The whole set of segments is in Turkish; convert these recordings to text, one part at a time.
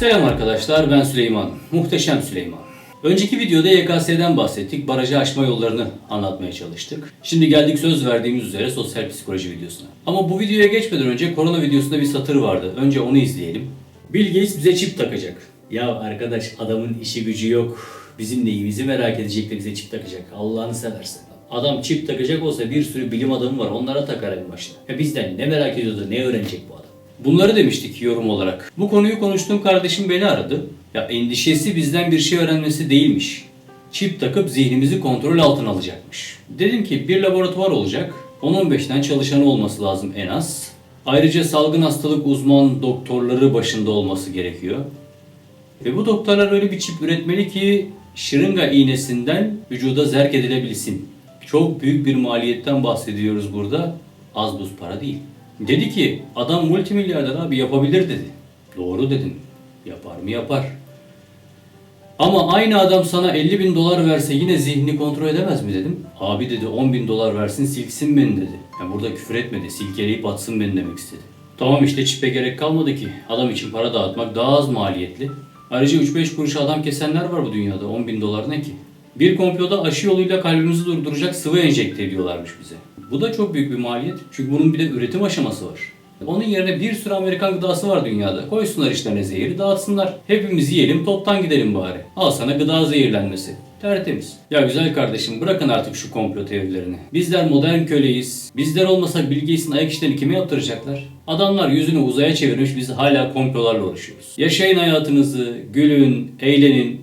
Selam arkadaşlar ben Süleyman. Muhteşem Süleyman. Önceki videoda YKS'den bahsettik. Barajı aşma yollarını anlatmaya çalıştık. Şimdi geldik söz verdiğimiz üzere sosyal psikoloji videosuna. Ama bu videoya geçmeden önce korona videosunda bir satır vardı. Önce onu izleyelim. Bill Gates bize çip takacak. Ya arkadaş adamın işi gücü yok. Bizim neyimizi merak edecek de bize çip takacak. Allah'ını seversen. Adam çip takacak olsa bir sürü bilim adamı var. Onlara takar en başta. Ya bizden ne merak ediyordu, ne öğrenecek bu adam? Bunları demiştik yorum olarak. Bu konuyu konuştuğum kardeşim beni aradı. Ya endişesi bizden bir şey öğrenmesi değilmiş. Çip takıp zihnimizi kontrol altına alacakmış. Dedim ki bir laboratuvar olacak. 10-15 tane çalışanı olması lazım en az. Ayrıca salgın hastalık uzman doktorları başında olması gerekiyor. Ve bu doktorlar öyle bir çip üretmeli ki şırınga iğnesinden vücuda zerk edilebilsin. Çok büyük bir maliyetten bahsediyoruz burada. Az buz para değil. Dedi ki adam multimilyarder abi yapabilir dedi. Doğru dedim. Yapar mı yapar. Ama aynı adam sana 50 bin dolar verse yine zihnini kontrol edemez mi dedim. Abi dedi 10 bin dolar versin silksin beni dedi. Yani burada küfür etmedi silkeleyip atsın beni demek istedi. Tamam işte çipe gerek kalmadı ki. Adam için para dağıtmak daha az maliyetli. Ayrıca 3-5 kuruş adam kesenler var bu dünyada. 10 bin dolar ne ki? Bir komploda aşı yoluyla kalbimizi durduracak sıvı enjekte ediyorlarmış bize. Bu da çok büyük bir maliyet. Çünkü bunun bir de üretim aşaması var. Onun yerine bir sürü Amerikan gıdası var dünyada. Koysunlar işlerine zehiri dağıtsınlar. Hepimiz yiyelim toptan gidelim bari. Al sana gıda zehirlenmesi. Tertemiz. Ya güzel kardeşim bırakın artık şu komplo teorilerini. Bizler modern köleyiz. Bizler olmasak Bill ayak işlerini kime yaptıracaklar? Adamlar yüzünü uzaya çevirmiş biz hala komplolarla uğraşıyoruz. Yaşayın hayatınızı, gülün, eğlenin.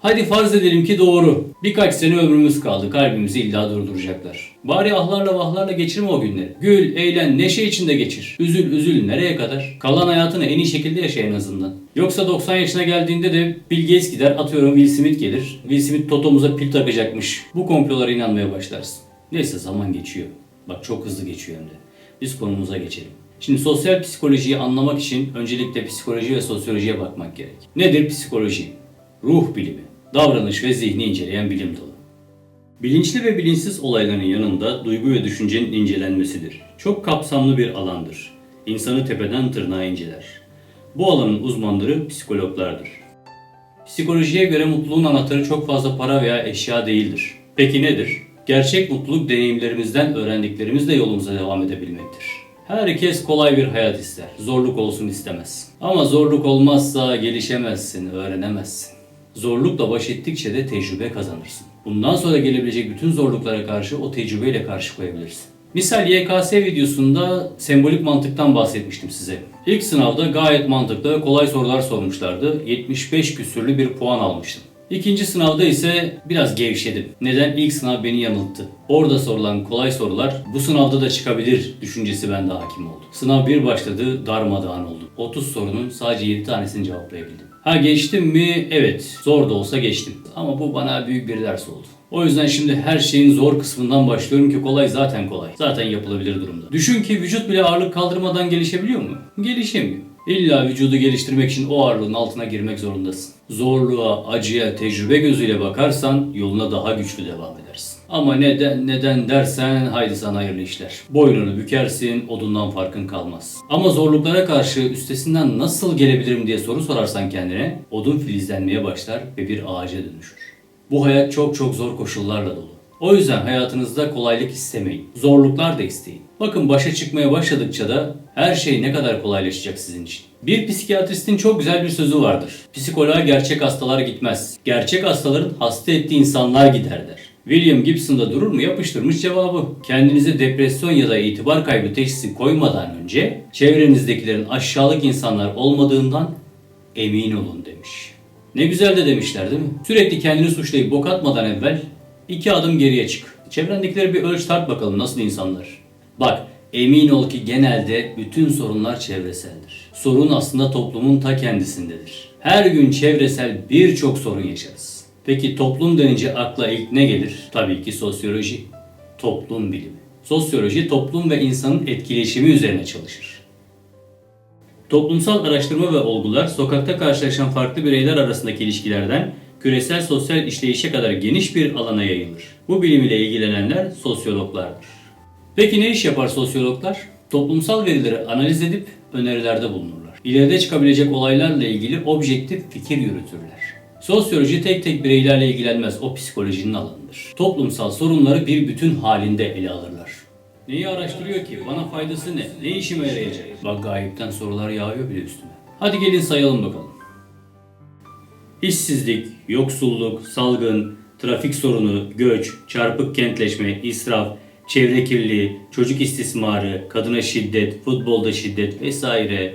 Hadi farz edelim ki doğru. Birkaç sene ömrümüz kaldı. Kalbimizi illa durduracaklar. Bari ahlarla vahlarla geçirme o günleri. Gül, eğlen, neşe içinde geçir. Üzül, üzül nereye kadar? Kalan hayatını en iyi şekilde yaşa en azından. Yoksa 90 yaşına geldiğinde de Bill Gates gider, atıyorum Will Smith gelir. Will Smith totomuza pil takacakmış. Bu komplolara inanmaya başlarsın. Neyse zaman geçiyor. Bak çok hızlı geçiyor hem de. Biz konumuza geçelim. Şimdi sosyal psikolojiyi anlamak için öncelikle psikoloji ve sosyolojiye bakmak gerek. Nedir psikoloji? Ruh bilimi davranış ve zihni inceleyen bilim dalı. Bilinçli ve bilinçsiz olayların yanında duygu ve düşüncenin incelenmesidir. Çok kapsamlı bir alandır. İnsanı tepeden tırnağa inceler. Bu alanın uzmanları psikologlardır. Psikolojiye göre mutluluğun anahtarı çok fazla para veya eşya değildir. Peki nedir? Gerçek mutluluk deneyimlerimizden öğrendiklerimizle yolumuza devam edebilmektir. Herkes kolay bir hayat ister. Zorluk olsun istemez. Ama zorluk olmazsa gelişemezsin, öğrenemezsin. Zorlukla baş ettikçe de tecrübe kazanırsın. Bundan sonra gelebilecek bütün zorluklara karşı o tecrübeyle karşı koyabilirsin. Misal YKS videosunda sembolik mantıktan bahsetmiştim size. İlk sınavda gayet mantıklı kolay sorular sormuşlardı. 75 küsürlü bir puan almıştım. İkinci sınavda ise biraz gevşedim. Neden? İlk sınav beni yanılttı. Orada sorulan kolay sorular bu sınavda da çıkabilir düşüncesi bende hakim oldu. Sınav bir başladı darmadağın oldum. 30 sorunun sadece 7 tanesini cevaplayabildim. Ha geçtim mi? Evet. Zor da olsa geçtim. Ama bu bana büyük bir ders oldu. O yüzden şimdi her şeyin zor kısmından başlıyorum ki kolay zaten kolay. Zaten yapılabilir durumda. Düşün ki vücut bile ağırlık kaldırmadan gelişebiliyor mu? Gelişemiyor. İlla vücudu geliştirmek için o ağırlığın altına girmek zorundasın. Zorluğa, acıya, tecrübe gözüyle bakarsan yoluna daha güçlü devam edersin. Ama neden neden dersen haydi sana hayırlı işler. Boynunu bükersin, odundan farkın kalmaz. Ama zorluklara karşı üstesinden nasıl gelebilirim diye soru sorarsan kendine, odun filizlenmeye başlar ve bir ağaca dönüşür. Bu hayat çok çok zor koşullarla dolu. O yüzden hayatınızda kolaylık istemeyin. Zorluklar da isteyin. Bakın başa çıkmaya başladıkça da her şey ne kadar kolaylaşacak sizin için. Bir psikiyatristin çok güzel bir sözü vardır. Psikoloğa gerçek hastalar gitmez. Gerçek hastaların hasta ettiği insanlar gider der. William Gibson da durur mu yapıştırmış cevabı. Kendinize depresyon ya da itibar kaybı teşhisi koymadan önce çevrenizdekilerin aşağılık insanlar olmadığından emin olun demiş. Ne güzel de demişler değil mi? Sürekli kendini suçlayıp bok atmadan evvel iki adım geriye çık. Çevrendekileri bir ölç tart bakalım nasıl insanlar. Bak emin ol ki genelde bütün sorunlar çevreseldir. Sorun aslında toplumun ta kendisindedir. Her gün çevresel birçok sorun yaşarız. Peki toplum denince akla ilk ne gelir? Tabii ki sosyoloji. Toplum bilimi. Sosyoloji toplum ve insanın etkileşimi üzerine çalışır. Toplumsal araştırma ve olgular sokakta karşılaşan farklı bireyler arasındaki ilişkilerden küresel sosyal işleyişe kadar geniş bir alana yayılır. Bu bilim ile ilgilenenler sosyologlardır. Peki ne iş yapar sosyologlar? Toplumsal verileri analiz edip önerilerde bulunurlar. İleride çıkabilecek olaylarla ilgili objektif fikir yürütürler. Sosyoloji tek tek bireylerle ilgilenmez, o psikolojinin alanıdır. Toplumsal sorunları bir bütün halinde ele alırlar. Neyi araştırıyor ki? Bana faydası ne? Ne işime yarayacak? Bak gayipten sorular yağıyor bile üstüme. Hadi gelin sayalım bakalım. İşsizlik, yoksulluk, salgın, trafik sorunu, göç, çarpık kentleşme, israf, çevre kirliliği, çocuk istismarı, kadına şiddet, futbolda şiddet vesaire.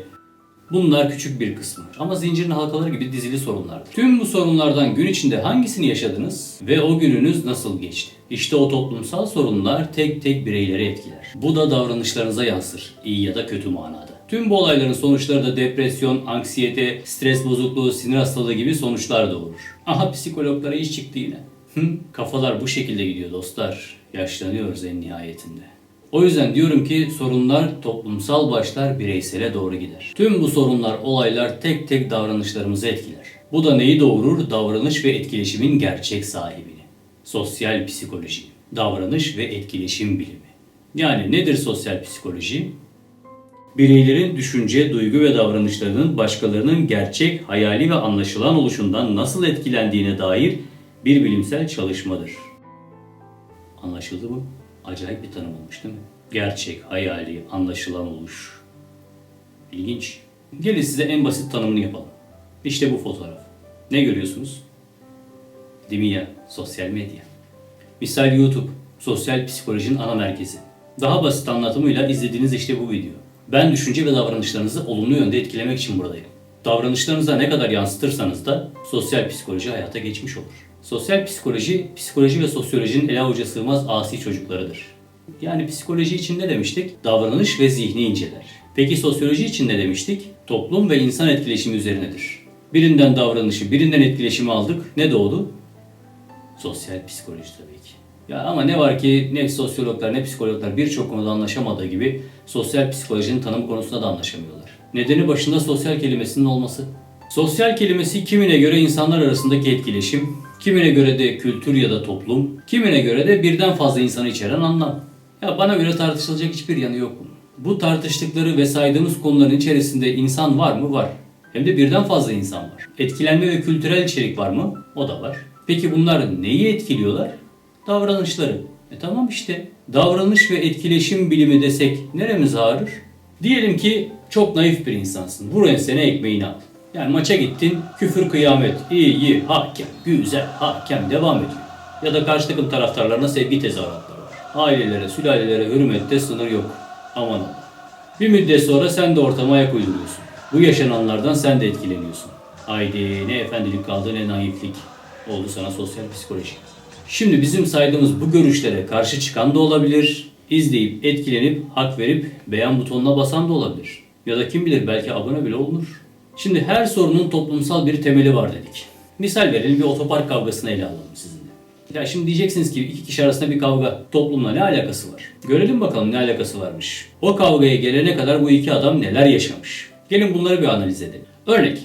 Bunlar küçük bir kısmı ama zincirin halkaları gibi dizili sorunlardır. Tüm bu sorunlardan gün içinde hangisini yaşadınız ve o gününüz nasıl geçti? İşte o toplumsal sorunlar tek tek bireyleri etkiler. Bu da davranışlarınıza yansır, iyi ya da kötü manada. Tüm bu olayların sonuçları da depresyon, anksiyete, stres bozukluğu, sinir hastalığı gibi sonuçlar doğurur. Aha psikologlara iş çıktı yine. Hı, kafalar bu şekilde gidiyor dostlar. Yaşlanıyoruz en nihayetinde. O yüzden diyorum ki sorunlar toplumsal başlar bireysele doğru gider. Tüm bu sorunlar, olaylar tek tek davranışlarımızı etkiler. Bu da neyi doğurur? Davranış ve etkileşimin gerçek sahibini. Sosyal psikoloji, davranış ve etkileşim bilimi. Yani nedir sosyal psikoloji? Bireylerin düşünce, duygu ve davranışlarının başkalarının gerçek, hayali ve anlaşılan oluşundan nasıl etkilendiğine dair bir bilimsel çalışmadır. Anlaşıldı mı? Acayip bir tanım olmuş değil mi? Gerçek, hayali, anlaşılan oluş. İlginç. Gelin size en basit tanımını yapalım. İşte bu fotoğraf. Ne görüyorsunuz? Değil? Sosyal medya. Misal YouTube, sosyal psikolojinin ana merkezi. Daha basit anlatımıyla izlediğiniz işte bu video. Ben düşünce ve davranışlarınızı olumlu yönde etkilemek için buradayım. Davranışlarınıza ne kadar yansıtırsanız da sosyal psikoloji hayata geçmiş olur. Sosyal psikoloji, psikoloji ve sosyolojinin ele avuca sığmaz asi çocuklarıdır. Yani psikoloji için ne demiştik? Davranış ve zihni inceler. Peki sosyoloji için ne demiştik? Toplum ve insan etkileşimi üzerinedir. Birinden davranışı, birinden etkileşimi aldık. Ne doğdu? Sosyal psikoloji tabii ki. Ya ama ne var ki ne sosyologlar ne psikologlar birçok konuda anlaşamadığı gibi sosyal psikolojinin tanım konusunda da anlaşamıyorlar. Nedeni başında sosyal kelimesinin olması. Sosyal kelimesi kimine göre insanlar arasındaki etkileşim, kimine göre de kültür ya da toplum, kimine göre de birden fazla insanı içeren anlam. Ya bana göre tartışılacak hiçbir yanı yok bunun. Bu tartıştıkları ve saydığımız konuların içerisinde insan var mı? Var. Hem de birden fazla insan var. Etkilenme ve kültürel içerik var mı? O da var. Peki bunlar neyi etkiliyorlar? Davranışları. E tamam işte. Davranış ve etkileşim bilimi desek neremiz ağrır? Diyelim ki çok naif bir insansın. Vur ensene ekmeğini al. Yani maça gittin, küfür kıyamet, iyi iyi, hakem, güzel, hakem devam ediyor. Ya da karşı takım taraftarlarına sevgi tezahüratları var. Ailelere, sülalelere hürmette sınır yok. Aman aman. Bir müddet sonra sen de ortama ayak uyduruyorsun. Bu yaşananlardan sen de etkileniyorsun. Haydi ne efendilik kaldı ne naiflik. Oldu sana sosyal psikoloji. Şimdi bizim saydığımız bu görüşlere karşı çıkan da olabilir, izleyip, etkilenip, hak verip beğen butonuna basan da olabilir. Ya da kim bilir belki abone bile olunur. Şimdi her sorunun toplumsal bir temeli var dedik. Misal verelim bir otopark kavgasını ele alalım sizinle. Ya şimdi diyeceksiniz ki iki kişi arasında bir kavga toplumla ne alakası var? Görelim bakalım ne alakası varmış. O kavgaya gelene kadar bu iki adam neler yaşamış? Gelin bunları bir analiz edelim. Örnek.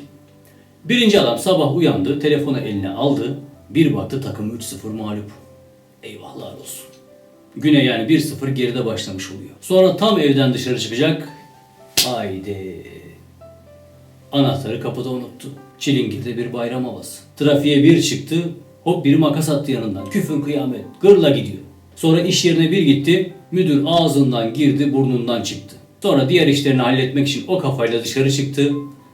Birinci adam sabah uyandı, telefonu eline aldı. Bir baktı takım 3-0 mağlup. Eyvahlar olsun. Güne yani 1-0 geride başlamış oluyor. Sonra tam evden dışarı çıkacak. Haydi. Anahtarı kapıda unuttu. Çilingir'de bir bayram havası. Trafiğe bir çıktı. Hop biri makas attı yanından. Küfür kıyamet. Gırla gidiyor. Sonra iş yerine bir gitti. Müdür ağzından girdi burnundan çıktı. Sonra diğer işlerini halletmek için o kafayla dışarı çıktı.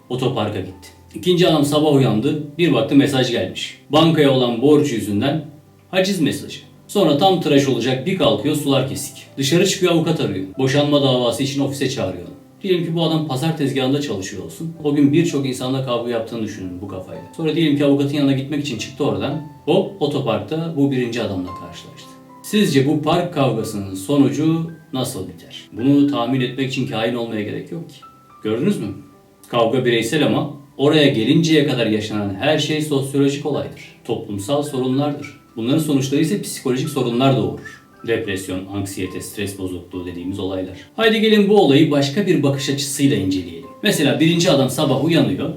Otoparka gitti. İkinci adam sabah uyandı. Bir baktı mesaj gelmiş. Bankaya olan borç yüzünden haciz mesajı. Sonra tam tıraş olacak bir kalkıyor sular kesik. Dışarı çıkıyor avukat arıyor. Boşanma davası için ofise çağırıyor. Diyelim ki bu adam pazar tezgahında çalışıyor olsun. O gün birçok insanla kavga yaptığını düşünün bu kafayla. Sonra diyelim ki avukatın yanına gitmek için çıktı oradan. Hop otoparkta bu birinci adamla karşılaştı. Sizce bu park kavgasının sonucu nasıl biter? Bunu tahmin etmek için kain olmaya gerek yok ki. Gördünüz mü? Kavga bireysel ama oraya gelinceye kadar yaşanan her şey sosyolojik olaydır. Toplumsal sorunlardır. Bunların sonuçları ise psikolojik sorunlar doğurur. Depresyon, anksiyete, stres bozukluğu dediğimiz olaylar. Haydi gelin bu olayı başka bir bakış açısıyla inceleyelim. Mesela birinci adam sabah uyanıyor.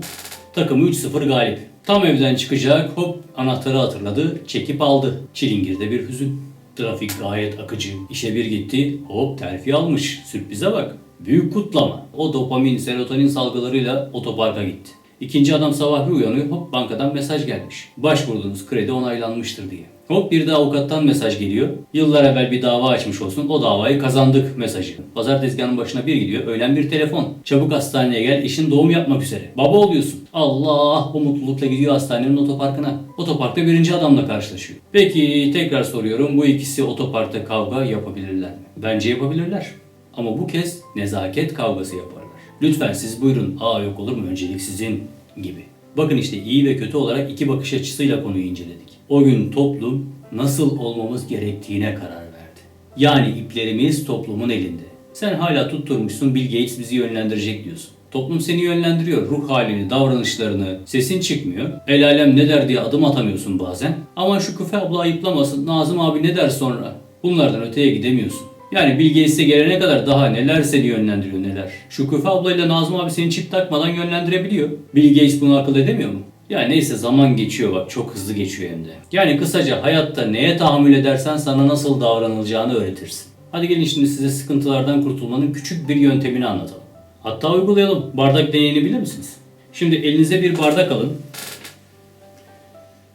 Takımı 3-0 galip. Tam evden çıkacak hop anahtarı hatırladı, çekip aldı. Çilingir'de bir hüzün. Trafik gayet akıcı. İşe bir gitti, hop terfi almış. Sürprize bak. Büyük kutlama. O dopamin, serotonin salgılarıyla otoparka gitti. İkinci adam sabah bir uyanıyor, hop bankadan mesaj gelmiş. Başvurduğunuz kredi onaylanmıştır diye. Hop bir de avukattan mesaj geliyor. Yıllar evvel bir dava açmış olsun, o davayı kazandık mesajı. Pazar tezgahının başına bir gidiyor, öğlen bir telefon. Çabuk hastaneye gel, eşin doğum yapmak üzere. Baba oluyorsun. Allah, bu mutlulukla gidiyor hastanenin otoparkına. Otoparkta birinci adamla karşılaşıyor. Peki tekrar soruyorum, bu ikisi otoparkta kavga yapabilirler mi? Bence yapabilirler. Ama bu kez nezaket kavgası yaparlar. Lütfen siz buyurun, aa yok olur mu öncelik sizin gibi. Bakın işte iyi ve kötü olarak iki bakış açısıyla konuyu inceledik. O gün toplum nasıl olmamız gerektiğine karar verdi. Yani iplerimiz toplumun elinde. Sen hala tutturmuşsun Bill Gates bizi yönlendirecek diyorsun. Toplum seni yönlendiriyor. Ruh halini, davranışlarını, sesin çıkmıyor. El alem ne der diye adım atamıyorsun bazen. Ama şu küfe abla ayıplamasın, Nazım abi ne der sonra? Bunlardan öteye gidemiyorsun. Yani Bill Gates'e gelene kadar daha neler seni yönlendiriyor neler. Şu Küfe ablayla Nazım abi seni çip takmadan yönlendirebiliyor. Bill Gates bunu akıl edemiyor mu? Ya neyse zaman geçiyor bak çok hızlı geçiyor hem de. Yani kısaca hayatta neye tahammül edersen sana nasıl davranılacağını öğretirsin. Hadi gelin şimdi size sıkıntılardan kurtulmanın küçük bir yöntemini anlatalım. Hatta uygulayalım. Bardak deneyini bilir misiniz? Şimdi elinize bir bardak alın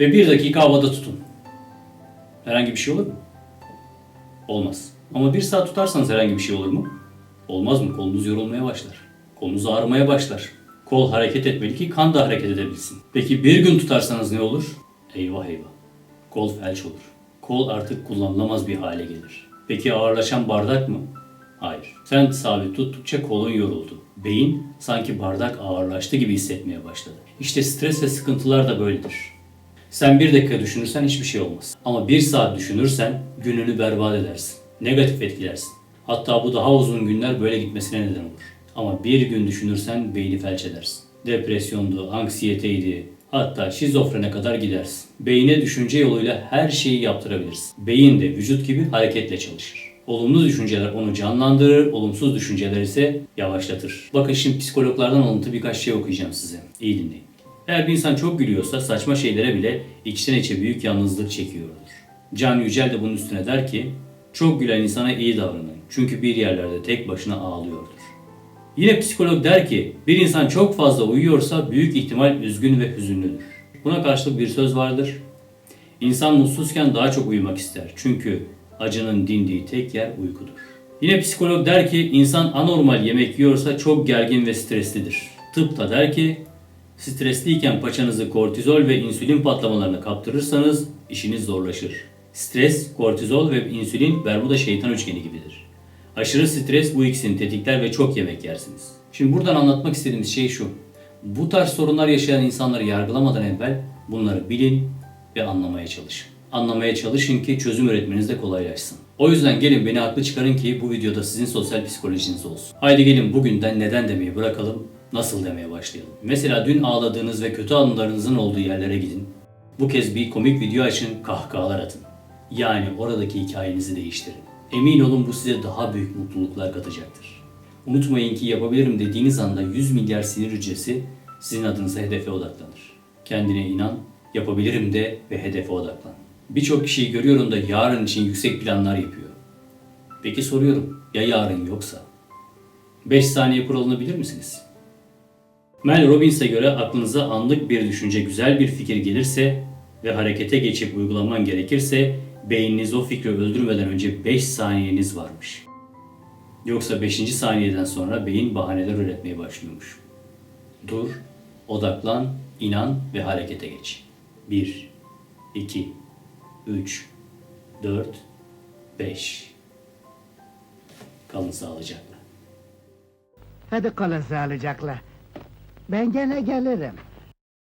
ve bir dakika havada tutun. Herhangi bir şey olur mu? Olmaz. Ama bir saat tutarsanız herhangi bir şey olur mu? Olmaz mı? Kolunuz yorulmaya başlar. Kolunuz ağrımaya başlar. Kol hareket etmeli ki kan da hareket edebilsin. Peki bir gün tutarsanız ne olur? Eyvah eyvah. Kol felç olur. Kol artık kullanılamaz bir hale gelir. Peki ağırlaşan bardak mı? Hayır. Sen sabit tuttukça kolun yoruldu. Beyin sanki bardak ağırlaştı gibi hissetmeye başladı. İşte stres ve sıkıntılar da böyledir. Sen bir dakika düşünürsen hiçbir şey olmaz. Ama bir saat düşünürsen gününü berbat edersin. Negatif etkilersin. Hatta bu daha uzun günler böyle gitmesine neden olur. Ama bir gün düşünürsen beyni felç edersin. Depresyondu, anksiyeteydi, hatta şizofrene kadar gidersin. Beyine düşünce yoluyla her şeyi yaptırabilirsin. Beyin de vücut gibi hareketle çalışır. Olumlu düşünceler onu canlandırır, olumsuz düşünceler ise yavaşlatır. Bakın şimdi psikologlardan alıntı birkaç şey okuyacağım size. İyi dinleyin. Eğer bir insan çok gülüyorsa saçma şeylere bile içten içe büyük yalnızlık çekiyordur. Can Yücel de bunun üstüne der ki, çok gülen insana iyi davranın. Çünkü bir yerlerde tek başına ağlıyordur. Yine psikolog der ki, bir insan çok fazla uyuyorsa büyük ihtimal üzgün ve hüzünlüdür. Buna karşılık bir söz vardır. İnsan mutsuzken daha çok uyumak ister. Çünkü acının dindiği tek yer uykudur. Yine psikolog der ki, insan anormal yemek yiyorsa çok gergin ve streslidir. Tıp da der ki, Stresliyken paçanızı kortizol ve insülin patlamalarına kaptırırsanız işiniz zorlaşır. Stres, kortizol ve insülin Bermuda şeytan üçgeni gibidir. Aşırı stres bu ikisini tetikler ve çok yemek yersiniz. Şimdi buradan anlatmak istediğimiz şey şu. Bu tarz sorunlar yaşayan insanları yargılamadan evvel bunları bilin ve anlamaya çalışın. Anlamaya çalışın ki çözüm üretmeniz de kolaylaşsın. O yüzden gelin beni haklı çıkarın ki bu videoda sizin sosyal psikolojiniz olsun. Haydi gelin bugünden neden demeyi bırakalım, nasıl demeye başlayalım. Mesela dün ağladığınız ve kötü anılarınızın olduğu yerlere gidin. Bu kez bir komik video açın, kahkahalar atın. Yani oradaki hikayenizi değiştirin. Emin olun bu size daha büyük mutluluklar katacaktır. Unutmayın ki yapabilirim dediğiniz anda 100 milyar sinir hücresi sizin adınıza hedefe odaklanır. Kendine inan, yapabilirim de ve hedefe odaklan. Birçok kişiyi görüyorum da yarın için yüksek planlar yapıyor. Peki soruyorum, ya yarın yoksa? 5 saniye kuralını bilir misiniz? Mel Robbins'e göre aklınıza anlık bir düşünce, güzel bir fikir gelirse ve harekete geçip uygulaman gerekirse beyniniz o fikri öldürmeden önce 5 saniyeniz varmış. Yoksa 5. saniyeden sonra beyin bahaneler üretmeye başlıyormuş. Dur, odaklan, inan ve harekete geç. 1, 2, 3, 4, 5. Kalın sağlıcakla. Hadi kalın sağlıcakla. Ben gene gelirim.